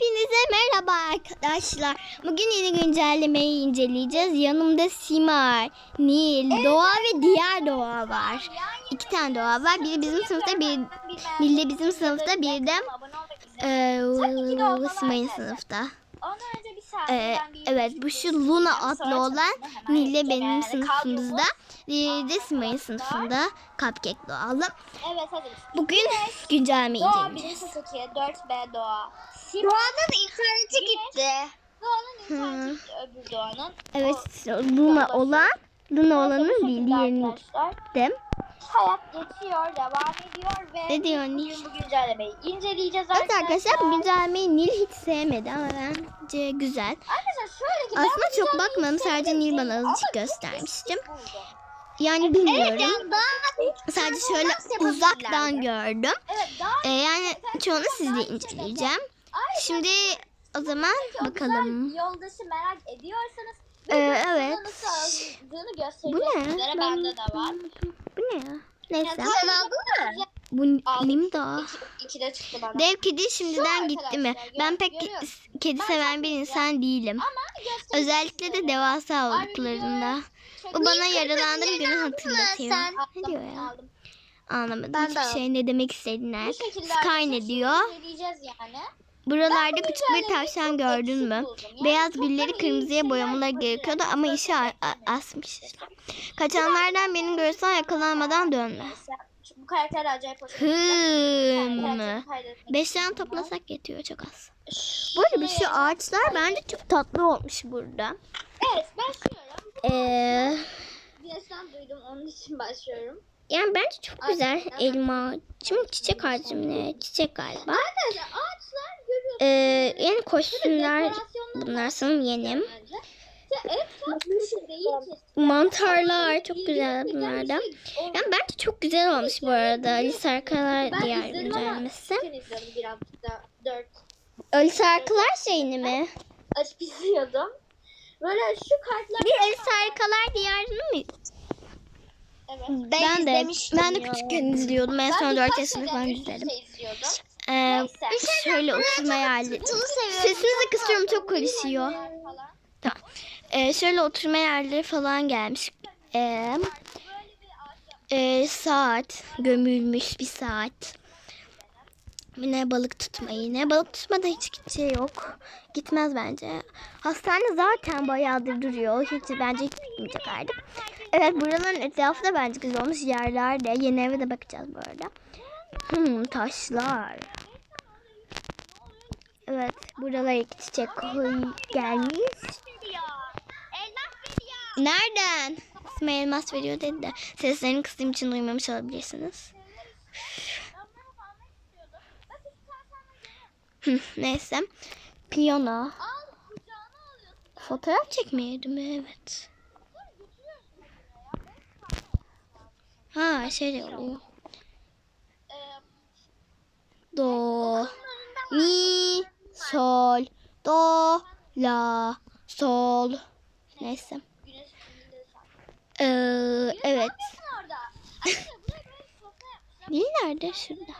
Hepinize merhaba arkadaşlar. Bugün yeni güncellemeyi inceleyeceğiz. Yanımda Simay, Nil, Doğa ve diğer Doğa var. İki tane Doğa var. Biri bizim sınıfta, bir Nil de bizim sınıfta, bir de eee Simay'ın sınıfta. Ee, bir evet bu şu Luna adlı olan Nil de benim sınıfımızda. Diğeri de Simay'ın sınıfında Cupcake Doğalı. Evet hazırız. Bugün güncelleme Doğa inceleyeceğiz. Sasuke 4B Doğa. Doğanın interneti gitti. Doğanın interneti gitti, öbür Doğanın. Evet Luna olan Luna olanın bildiğini gittim. Hayat geçiyor, devam ediyor ve Ne diyor Nil? bugün bu güncellemeyi inceleyeceğiz Evet arkadaşlar. arkadaşlar bu güncellemeyi Nil hiç sevmedi ama bence güzel. Arkadaşlar şöyle ki Aslında çok bakmadım sadece Nil bana azıcık göstermiştim. Yani bilmiyorum. Yani daha Sadece şöyle uzaktan gördüm. Evet Ee, yani çoğunu sizle inceleyeceğim. Şimdi o zaman bakalım. yoldaşı merak ediyorsanız Ee, evet. nasıl aldığını sizlere. Ben- Bende de var. Bu ne ya? Neyse. Sen aldın mı? Bu Aldım. Nimda. İki, iki de çıktı bana. Dev kedi şimdiden gitti mi? Ben pek kedi seven bir insan değilim. Ama göstereceğim Özellikle de devasa olduklarında. Bu bana yaralandığım günü hatırlatıyor. sen? Ne diyor ya? Aldım. Anlamadım Ben de hiçbir aldım. şey ne demek şekilde Sky ne diyor? yani. Buralarda küçük bir tavşan gördün mü? Beyaz gülleri böyle kırmızıya boyamaları gerekiyordu ama işi a- a- asmış. Kaçanlardan benim görürsen yakalanmadan dönme. Mesela Bu karakterler acayip hoş. Hım. Beş tane toplasak yetiyor çok az. Arada bir şu ağaçlar bence çok tatlı olmuş burada. Evet başlıyorum. Ee, Güneşten duydum onun için başlıyorum. Yani bence çok güzel elma. Şimdi çiçek ağacı mı ne? Çiçek galiba. Arkadaşlar ağaçlar görüyorsunuz. Ee, yani kostümler bunlar sanırım yeni. bence. Ya evet tam kışı değil ki. Mantarlar çok güzel bunlardan. Yani Yani bence çok güzel olmuş bu arada. Alice Arkalar da dört Alice Arkalar şeyini mi? açıp izliyordum. Böyle şu kartlar Bir Alice Arkalar diyarını mı? Evet. Ben, Ben de ben de küçükken izliyordum. En son 4 birkaç yaşında falan izledim. izliyordum. Ee, Neyse. şöyle oturma yerleri. Sesinizi kısıyorum çok karışıyor. Falan. Tamam. Ee, şöyle oturma yerleri falan gelmiş. Ee, e, saat gömülmüş bir saat. Yine balık tutma yine. Balık tutmada hiç gideceği yok. Gitmez bence. Hastane zaten bayağıdır duruyor. Hiç bence hiç gitmeyecek artık. Evet buraların etrafı da bence güzel olmuş. Yerler de. Yeni eve de bakacağız bu arada. Hmm, taşlar. Evet buralara iki çiçek koy gelmiş. Nereden? İsmail elmas veriyor dedi de. Seslerini kıstığım için duymamış olabilirsiniz. Hı, Neyse. Piyano. Fotoğraf çekmeyeydim mi? Evet. Ha şey oluyor. Do. Mi. Sol. Do. La. Sol. Neyse. Ee, evet. Nil nerede? Şurada.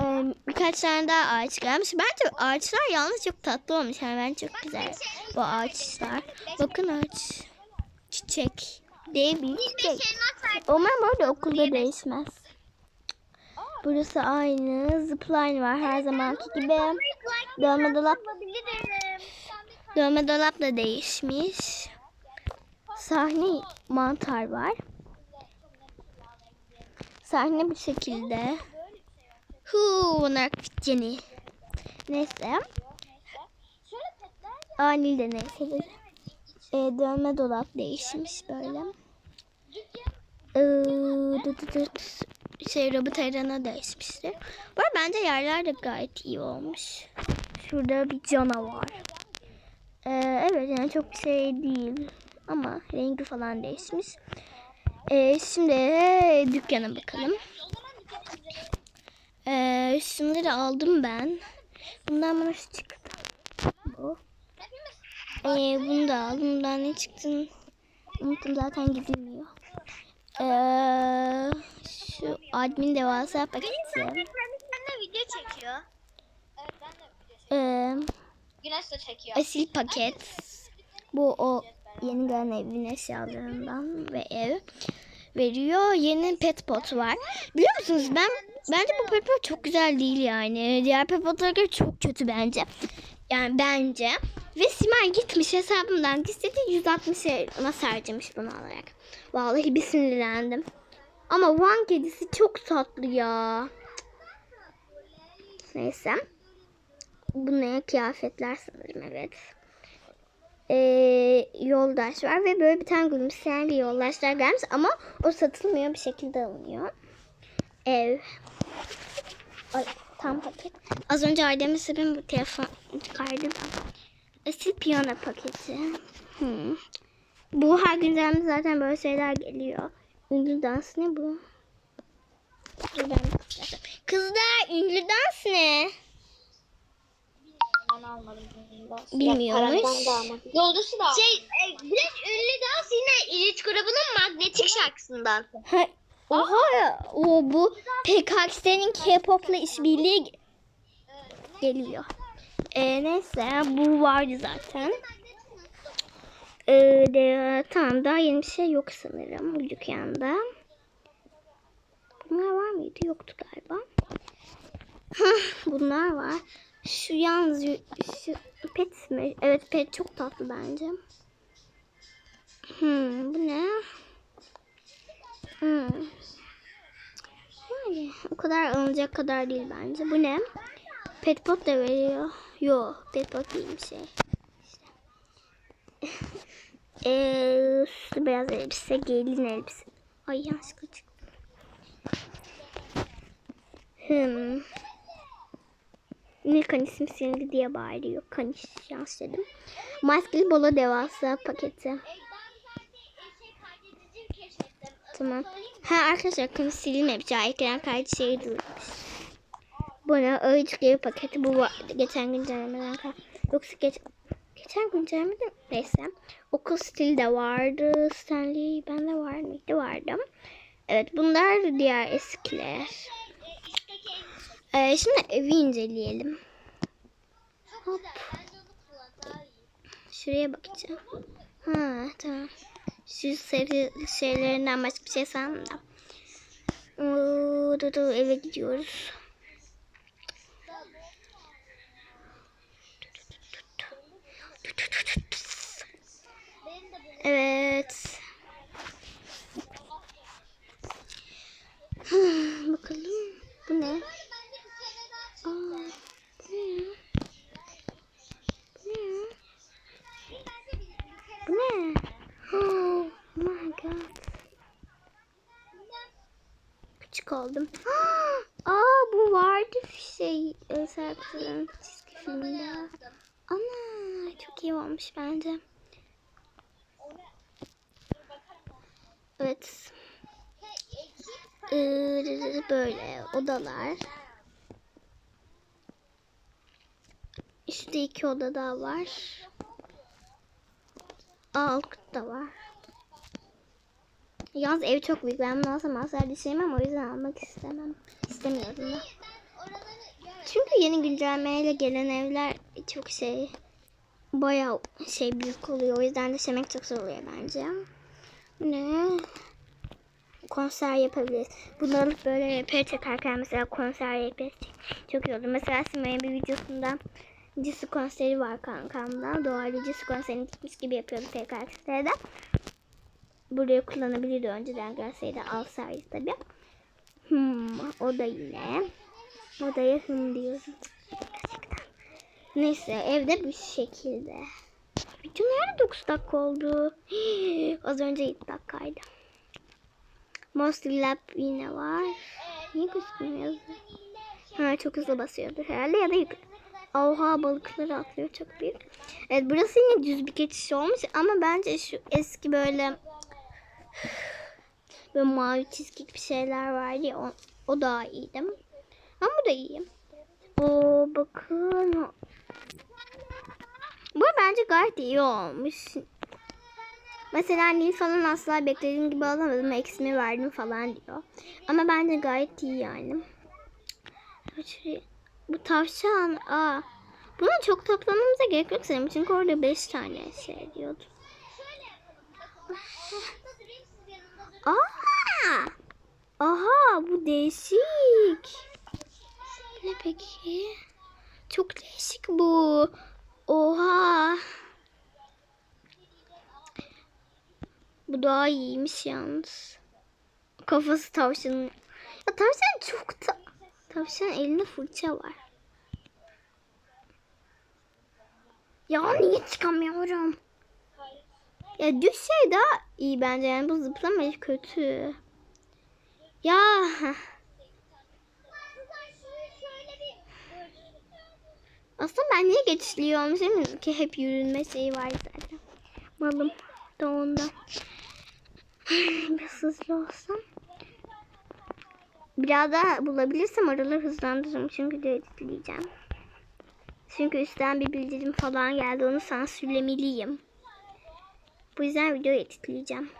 Ee, birkaç tane daha ağaç gelmiş. Bence ağaçlar yalnız çok tatlı olmuş. Yani bence çok güzel bu ağaçlar. Bakın ağaç. Çiçek. Dev bir çiçek. Umarım orada okulda değişmez. Burası aynı. Zipline var her zamanki gibi. Dövme dolap. Dövme dolap da değişmiş. Sahne mantar var. Sahne bu şekilde. Huu, Jenny. Neyse. Anil de neyse. Ee, dövme dolap değişmiş böyle. Ee. Şey robot arana değişmişti. Bu arada bence yerler de gayet iyi olmuş. Şurada bir canavar. Ee, evet yani çok şey değil. Ama rengi falan değişmiş. Ee, şimdi dükkana bakalım. Ee, şunları aldım ben. Bundan bana şu çıktı. Bu. Ee, bunu da aldım. Bundan ne çıktı? Unuttum zaten gidilmiyor. Ee, şu admin devasa paketi. Sen de video çekiyor. Evet ben de. Ee, Enes de çekiyor. Asil paket. Bu o yeni gelen evin eşyalarından ve ev veriyor. Yeni pet pot var. Biliyor musunuz ben bence bu pet pot çok güzel değil yani. Diğer pet potlara göre çok kötü bence. Yani bence. Ve Simay gitmiş hesabımdan istedi 160 nasıl harcamış bunu alarak. Vallahi bir sinirlendim. Ama Van kedisi çok tatlı ya. Neyse. Bu ne? Kıyafetler sanırım evet. Ee, yoldaş var ve böyle bir tane gülümseyen bir yoldaşlar gelmiş ama o satılmıyor bir şekilde alınıyor. Ev. Ay, tam paket. Az önce Ardem'in sebebim bu telefon kaydı da. Asil piyano paketi. Hmm. Bu her güncelleme zaten böyle şeyler geliyor. Ünlü dans ne bu? Kızlar. Ünlü dans ne? Ben almadım. Bilmiyormuş. Yolcusu da Şey, e, ünlü dans yine İliç grubunun magnetik şarkısından. Ha, oha ya. O bu PKX'nin K-pop'la işbirliği ge- geliyor. Ee, neyse bu vardı zaten. Ee, tamam daha yeni bir şey yok sanırım bu dükkanda. Bunlar var mıydı? Yoktu galiba. Bunlar var. Şu yalnız şu pet mi? Evet pet çok tatlı bence. Hmm, bu ne? Hmm. Yani o kadar alınacak kadar değil bence. Bu ne? Pet pot da veriyor. Yo, pet pot değil bir şey. İşte. Eee, süslü beyaz elbise, gelin elbise. Ay yanlışlıkla çıktı. Hmm. Kanisim silindi diye bağırıyor. Kanis yanlış dedim. Maskeli bolo devasa paketi. Tamam. Ha arkadaşlar konu silinmemiş. Ekran kaydı şeyi durmuş. Bu ne? Ayıcık evi paketi. Bu geçen güncellemeden kal. Yoksa geç... Geçen güncellemede neyse. Okul stili de vardı. Stanley bende var mıydı? Vardı. Evet bunlar diğer eskiler. Ee, şimdi evi inceleyelim. Hop. Şuraya bakacağım. Ha tamam. Şu seri şeylerinden başka bir şey sandım da. Oo, dur, dur, eve gidiyoruz. Evet. Bakalım. Bu ne? Aa, bu ne? Bu ne? Bu ne? Oh my god. Küçük oldum. Aa bu vardı şey e, Serpil'in çizgi filminde. Ana çok iyi olmuş bence. Evet. Ee, böyle odalar. İşte iki oda daha var. Alt da var. Yalnız ev çok büyük. Ben bunu alsam asla düşemem. O yüzden almak istemem. İstemiyorum da. Çünkü yeni güncellemeyle gelen evler çok şey bayağı şey büyük oluyor. O yüzden düşemek çok zor oluyor bence. Ne? Konser yapabiliriz. Bunu alıp böyle rapper çekerken mesela konser yapabiliriz. Çok iyi olur. Mesela Simay'ın bir videosunda Cisi konseri var kankamda. Doğayla Cisi konserini gitmiş gibi yapıyordu PKX'de de. Burayı kullanabilirdi önceden gelseydi alsaydı tabi. Hmm, o da yine. Odaya hım diyorum. Gerçekten. Neyse evde bu şekilde. Video nerede 9 dakika oldu? Az önce 7 dakikaydı. Monster Lab yine var. Niye gözükmüyor? Ha çok hızlı basıyordur herhalde ya da yük. Oha balıkları atlıyor çok büyük. Evet burası yine düz bir geçiş olmuş ama bence şu eski böyle böyle mavi çizgi bir şeyler vardı ya o, o daha iyiydi. Ama bu da iyi. O bakın. Bu bence gayet iyi olmuş. Mesela Nil falan asla beklediğim gibi alamadım. Eksimi verdim falan diyor. Ama bence gayet iyi yani. Bu tavşan. Aa, Bunu çok toplamamıza gerek yok sanırım. Çünkü orada 5 tane şey diyordu. Aa! Aha bu değişik. Ne peki? Çok değişik bu. Oha. Bu daha iyiymiş yalnız. Kafası tavşanın. Ya tavşan çok da... Tavşanın elinde fırça var. Ya niye çıkamıyorum? Ya düz şey daha iyi bence yani bu zıplama kötü. Ya aslında ben niye geçişliyor olmuşum ki hep yürünme şeyi var zaten. Malım da ondan. Biraz hızlı olsam. Biraz daha bulabilirsem oraları hızlandırırım çünkü de editleyeceğim. Çünkü üstten bir bildirim falan geldi onu sansürlemeliyim. Bu yüzden video editleyeceğim.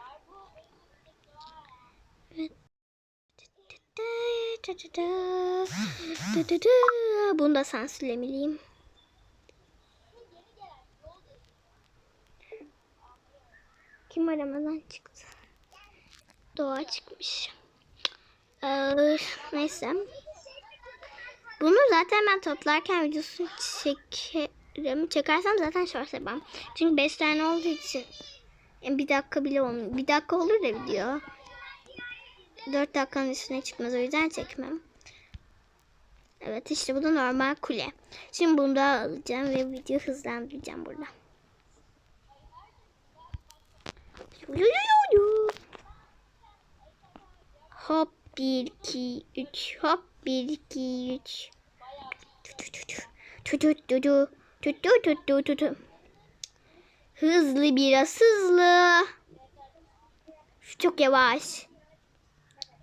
Bunu da sansürlemeliyim. Kim aramadan çıktı? Doğa çıkmış. Ee, neyse. Bunu zaten ben toplarken videosunu çekerim. Çekersem zaten short yapmam. Çünkü 5 tane olduğu için e, bir dakika bile olmuyor. Bir dakika olur da video. 4 dakikanın üstüne çıkmaz o yüzden çekmem. Evet işte bu da normal kule. Şimdi bunu da alacağım ve video hızlandıracağım burada. Hop 1 2 3 hop 1 2 3 Tutu tutu tutu tutu tutu tutu tutu Hızlı biraz hızlı. Şu çok yavaş.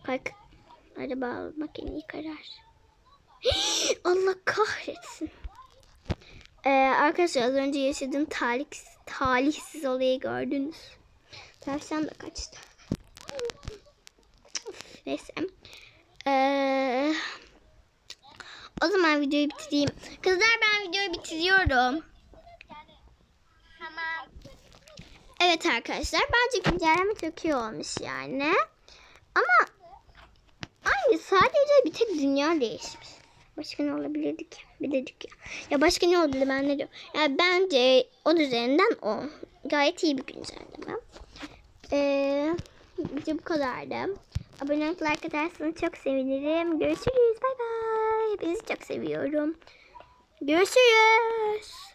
Bak. Araba almak karar. Allah kahretsin. Ee, arkadaşlar az önce yaşadığım talih, talihsiz olayı gördünüz. Tavşan da kaçtı. Neyse. Ee, o zaman videoyu bitireyim. Kızlar ben videoyu bitiriyorum. Tamam. Evet arkadaşlar bence güncelleme çok iyi olmuş yani. Ama aynı sadece bir tek dünya değişmiş. Başka ne olabilirdi ki? Bir dedik ya. Ya başka ne olabilir ben ne diyorum. Yani bence o üzerinden o. Gayet iyi bir güncelleme. Ee, bu kadardı. Abone olup like atarsanız çok sevinirim. Görüşürüz. Bay bay. Hepinizi çok seviyorum. Görüşürüz.